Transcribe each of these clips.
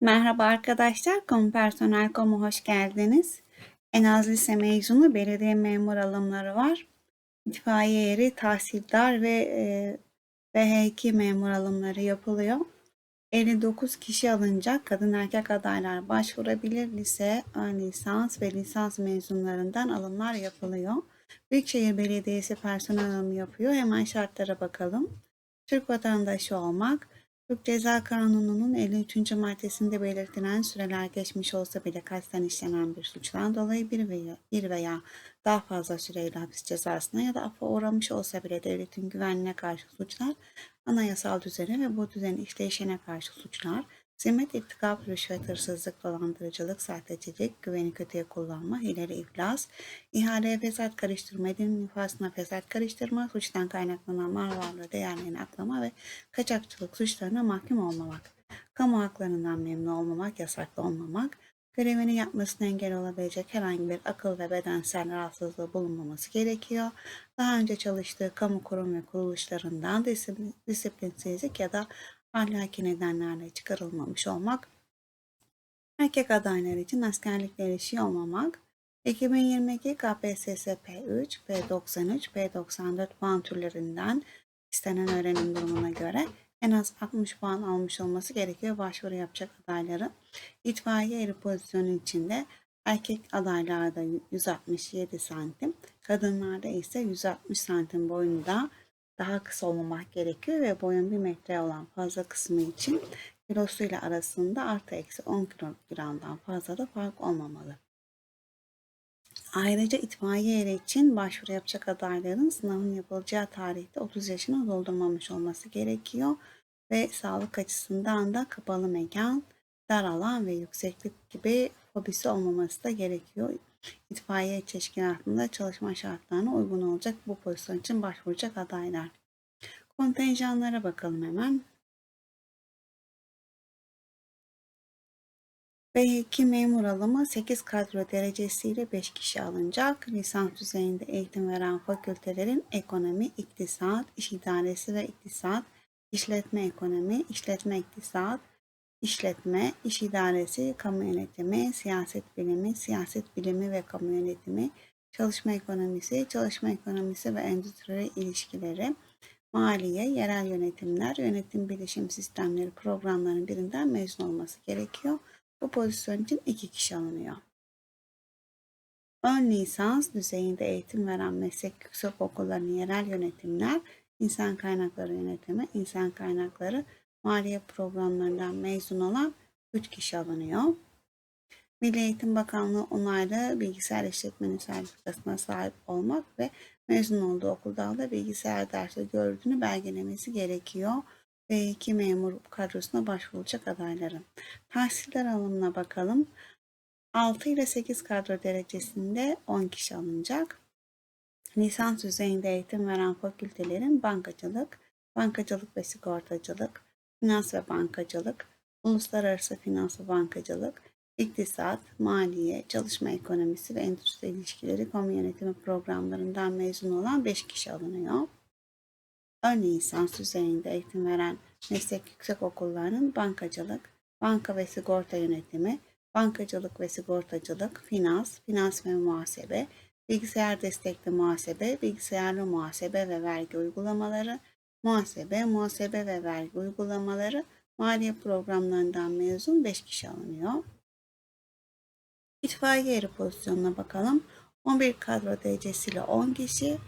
Merhaba arkadaşlar, Kamu Personel Kamu hoş geldiniz. En az lise mezunu belediye memur alımları var. İtfaiye eri, tahsildar ve e, BH2 memur alımları yapılıyor. 59 kişi alınacak. Kadın erkek adaylar başvurabilir. Lise, ön lisans ve lisans mezunlarından alımlar yapılıyor. Büyükşehir Belediyesi personel alımı yapıyor. Hemen şartlara bakalım. Türk vatandaşı olmak, Türk Ceza Kanunu'nun 53. maddesinde belirtilen süreler geçmiş olsa bile kasten işlenen bir suçtan dolayı bir veya, bir veya daha fazla süreyle hapis cezasına ya da affa uğramış olsa bile devletin güvenliğine karşı suçlar, anayasal düzene ve bu düzenin işleyişine karşı suçlar, zimmet, irtikap, rüşvet, hırsızlık, dolandırıcılık, sahtecilik, güveni kötüye kullanma, hileli iflas, ihaleye fesat karıştırma, edin nüfasına fesat karıştırma, suçtan kaynaklanan mal varlığı değerlerini aklama ve kaçakçılık suçlarına mahkum olmamak, kamu haklarından memnun olmamak, yasaklı olmamak, görevini yapmasına engel olabilecek herhangi bir akıl ve bedensel rahatsızlığı bulunmaması gerekiyor. Daha önce çalıştığı kamu kurum ve kuruluşlarından disiplin, disiplinsizlik ya da ahlaki nedenlerle çıkarılmamış olmak, erkek adaylar için askerlikle ilişki olmamak, 2022 KPSS P3, P93, P94 puan türlerinden istenen öğrenim durumuna göre en az 60 puan almış olması gerekiyor başvuru yapacak adayların. İtfaiye eri pozisyonu içinde erkek adaylarda 167 santim, kadınlarda ise 160 santim boyunda daha kısa olmamak gerekiyor ve boyun 1 metre olan fazla kısmı için kilosuyla arasında artı eksi 10 kilogramdan fazla da fark olmamalı. Ayrıca itfaiye eri için başvuru yapacak adayların sınavın yapılacağı tarihte 30 yaşını doldurmamış olması gerekiyor ve sağlık açısından da kapalı mekan, dar alan ve yükseklik gibi fobisi olmaması da gerekiyor. İtfaiye teşkilatında çalışma şartlarına uygun olacak bu pozisyon için başvuracak adaylar. Kontenjanlara bakalım hemen. B2 memur alımı 8 kadro derecesiyle 5 kişi alınacak. Lisans düzeyinde eğitim veren fakültelerin ekonomi, iktisat, iş idaresi ve iktisat, işletme ekonomi, işletme iktisat, işletme, iş idaresi, kamu yönetimi, siyaset bilimi, siyaset bilimi ve kamu yönetimi, çalışma ekonomisi, çalışma ekonomisi ve endüstri ilişkileri, maliye, yerel yönetimler, yönetim bilişim sistemleri programlarının birinden mezun olması gerekiyor. Bu pozisyon için iki kişi alınıyor. Ön lisans düzeyinde eğitim veren meslek yüksek okullarının yerel yönetimler, insan kaynakları yönetimi, insan kaynakları, maliye programlarından mezun olan 3 kişi alınıyor. Milli Eğitim Bakanlığı onaylı bilgisayar işletmeni sertifikasına sahip olmak ve mezun olduğu okulda da bilgisayar dersi gördüğünü belgelemesi gerekiyor. B2 memur kadrosuna başvurulacak adayların. Tahsiller alımına bakalım. 6 ile 8 kadro derecesinde 10 kişi alınacak. Lisans düzeyinde eğitim veren fakültelerin bankacılık, bankacılık ve sigortacılık, finans ve bankacılık, uluslararası finans ve bankacılık, iktisat, maliye, çalışma ekonomisi ve endüstri ilişkileri kamu yönetimi programlarından mezun olan 5 kişi alınıyor. Ön lisans düzeyinde eğitim veren meslek yüksek okullarının bankacılık, banka ve sigorta yönetimi, bankacılık ve sigortacılık, finans, finans ve muhasebe, bilgisayar destekli muhasebe, bilgisayarlı muhasebe ve vergi uygulamaları, muhasebe, muhasebe ve vergi uygulamaları, maliye programlarından mezun 5 kişi alınıyor. İtfaiye eri pozisyonuna bakalım. 11 kadro derecesiyle 10 kişi,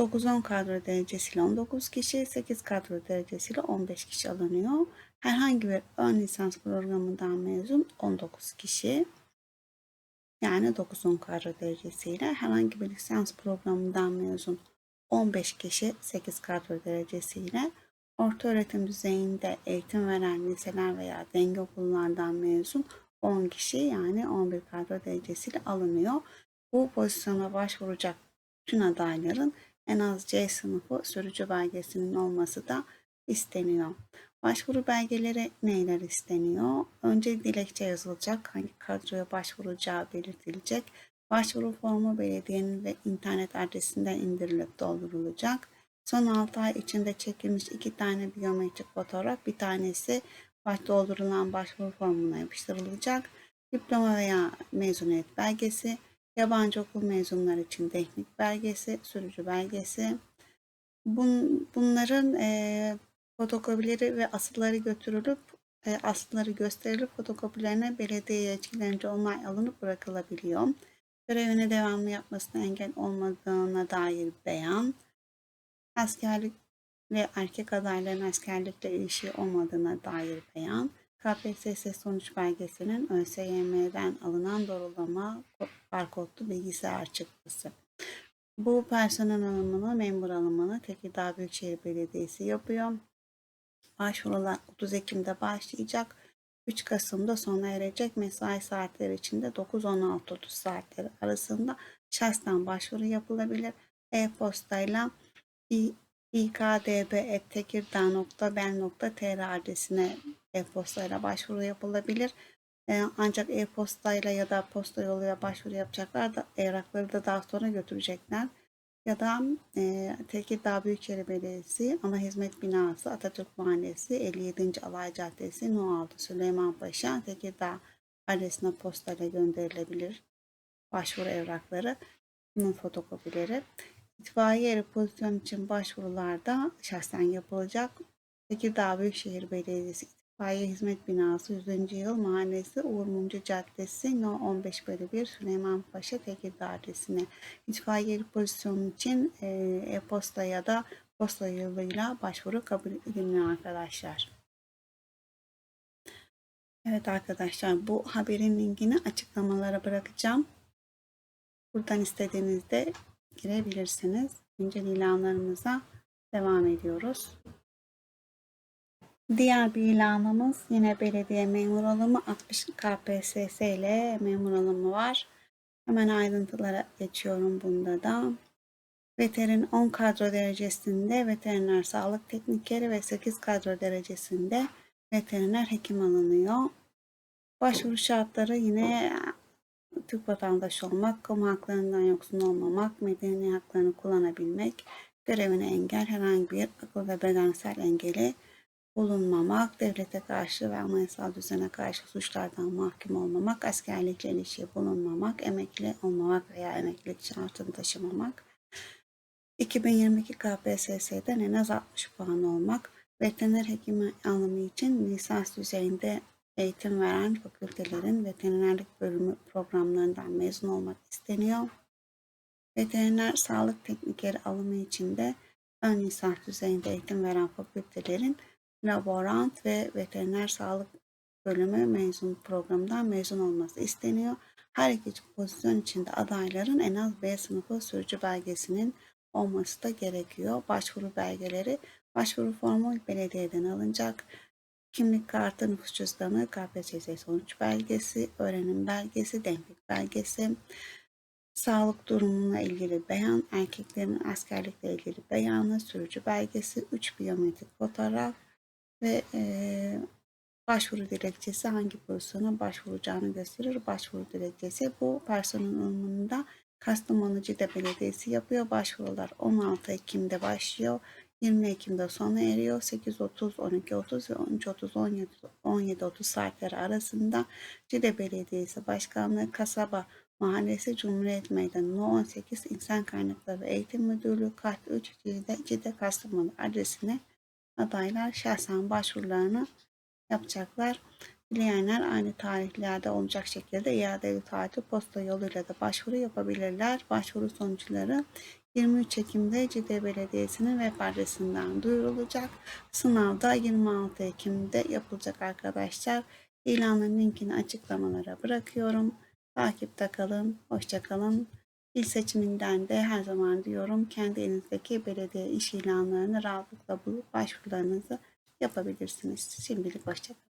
9-10 kadro derecesiyle 19 kişi, 8 kadro derecesiyle 15 kişi alınıyor. Herhangi bir ön lisans programından mezun 19 kişi. Yani 9-10 kadro derecesiyle herhangi bir lisans programından mezun 15 kişi 8 kadro derecesiyle orta öğretim düzeyinde eğitim veren liseler veya denge okullardan mezun 10 kişi yani 11 kadro derecesiyle alınıyor. Bu pozisyona başvuracak bütün adayların en az C sınıfı sürücü belgesinin olması da isteniyor. Başvuru belgeleri neyler isteniyor? Önce dilekçe yazılacak, hangi kadroya başvuracağı belirtilecek. Başvuru formu belediyenin ve internet adresinden indirilip doldurulacak. Son 6 ay içinde çekilmiş iki tane biyometrik fotoğraf, bir tanesi baş doldurulan başvuru formuna yapıştırılacak. Diploma veya mezuniyet belgesi, yabancı okul mezunları için teknik belgesi, sürücü belgesi. Bun, bunların e, fotokopileri ve asılları götürülüp e, asılları gösterilip fotokopilerine belediye yetkililerince onay alınıp bırakılabiliyor. Görevine devamlı yapmasına engel olmadığına dair beyan, askerlik ve erkek adayların askerlikle ilişki olmadığına dair beyan, KPSS sonuç belgesinin ÖSYM'den alınan doğrulama barkodlu bilgisayar çıktısı. Bu personel alımını, memur alımını Tekirdağ Büyükşehir Belediyesi yapıyor. Başvurular 30 Ekim'de başlayacak. 3 Kasım'da sona erecek mesai saatleri içinde 9-16-30 saatleri arasında şahsen başvuru yapılabilir. E-postayla ikdb.tekirdağ.ben.tr adresine e-postayla başvuru yapılabilir. E, ancak e-postayla ya da posta yoluyla başvuru yapacaklar da evrakları da daha sonra götürecekler. Ya da e, Tekirdağ Büyükşehir Belediyesi Ana Hizmet Binası Atatürk Mahallesi 57. Alay Caddesi No 6 Süleyman Paşa Tekirdağ adresine postayla gönderilebilir. Başvuru evrakları, bunun fotokopileri. İtfaiye eri pozisyon için başvurularda şahsen yapılacak. Tekirdağ Büyükşehir Belediyesi İtfaiye Hizmet Binası 100. Yıl Mahallesi Uğur Mumcu Caddesi No 15 bölü 1 Süleyman Paşa Tekirdağ adresine itfaiye pozisyonu için e, e-posta ya da posta yoluyla başvuru kabul edilmiyor arkadaşlar. Evet arkadaşlar bu haberin linkini açıklamalara bırakacağım. Buradan istediğinizde girebilirsiniz. Güncel ilanlarımıza devam ediyoruz. Diğer bir ilanımız yine belediye memur alımı 60 KPSS ile memur alımı var. Hemen ayrıntılara geçiyorum bunda da. Veterin 10 kadro derecesinde veteriner sağlık teknikeri ve 8 kadro derecesinde veteriner hekim alınıyor. Başvuru şartları yine Türk vatandaşı olmak, kamu haklarından yoksun olmamak, medeni haklarını kullanabilmek, görevine engel, herhangi bir akıl ve bedensel engeli bulunmamak, devlete karşı ve anayasal düzene karşı suçlardan mahkum olmamak, askerlikle ilişki bulunmamak, emekli olmamak veya emeklilik şartını taşımamak, 2022 KPSS'den en az 60 puan olmak, veteriner hekimi alımı için lisans düzeyinde eğitim veren fakültelerin veterinerlik bölümü programlarından mezun olmak isteniyor. Veteriner sağlık teknikeri alımı için de ön lisans düzeyinde eğitim veren fakültelerin laborant ve veteriner sağlık bölümü mezun programından mezun olması isteniyor. Her iki pozisyon içinde adayların en az B sınıfı sürücü belgesinin olması da gerekiyor. Başvuru belgeleri başvuru formu belediyeden alınacak kimlik kartı, nüfus cüzdanı, KPSS sonuç belgesi, öğrenim belgesi, denklik belgesi, sağlık durumuna ilgili beyan, erkeklerin askerlikle ilgili beyanı, sürücü belgesi, 3 biyometrik fotoğraf ve e, başvuru dilekçesi hangi pozisyona başvuracağını gösterir. Başvuru dilekçesi bu personel alımında Kastamonu Cide Belediyesi yapıyor. Başvurular 16 Ekim'de başlıyor. 20 Ekim'de sona eriyor. 8.30, 12.30 ve 13.30, 17.30 saatleri arasında Cide Belediyesi Başkanlığı Kasaba Mahallesi Cumhuriyet Meydanı No 18 İnsan Kaynakları Eğitim Müdürlüğü Kat 3 Cide, Cide Kastamonu adresine adaylar şahsen başvurularını yapacaklar. Dileyenler aynı tarihlerde olacak şekilde iadeli taahhütü posta yoluyla da başvuru yapabilirler. Başvuru sonuçları 23 Ekim'de Cide Belediyesi'nin web adresinden duyurulacak. Sınavda 26 Ekim'de yapılacak arkadaşlar. İlanın linkini açıklamalara bırakıyorum. Takipte kalın, hoşça kalın. İl seçiminden de her zaman diyorum kendi elinizdeki belediye iş ilanlarını rahatlıkla bulup başvurularınızı yapabilirsiniz. Şimdilik hoşçakalın.